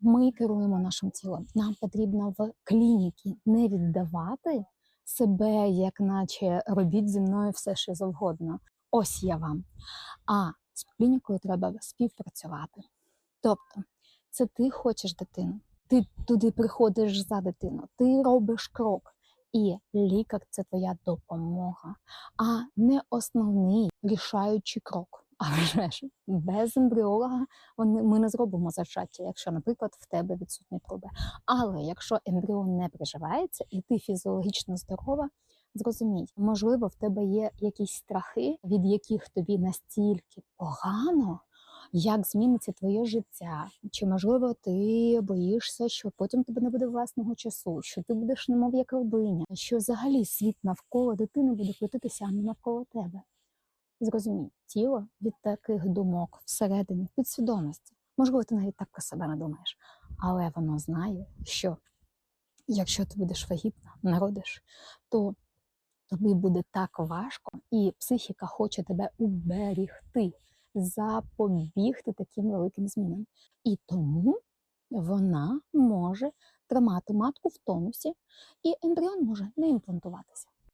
Ми керуємо нашим тілом. Нам потрібно в клініці не віддавати себе, як наче робіть зі мною все, що завгодно. Ось я вам. А з клінікою треба співпрацювати. Тобто, це ти хочеш дитину, ти туди приходиш за дитину, ти робиш крок. І лікар це твоя допомога, а не основний рішаючий крок. А вже ж без ембріолога ми не зробимо зачаття, якщо, наприклад, в тебе відсутні труби. Але якщо ембріон не приживається і ти фізіологічно здорова, зрозумій, можливо, в тебе є якісь страхи, від яких тобі настільки погано, як зміниться твоє життя. Чи можливо ти боїшся, що потім тебе не буде власного часу, що ти будеш немов як рабиня, що взагалі світ навколо дитини буде крутитися, а не навколо тебе. Зрозумій, тіло від таких думок всередині підсвідомості. Можливо, ти навіть так про себе не думаєш, але воно знає, що якщо ти будеш вагітна, народиш, то тобі буде так важко, і психіка хоче тебе уберігти, запобігти таким великим змінам. І тому вона може тримати матку в тонусі, і ембріон може не імплантуватися.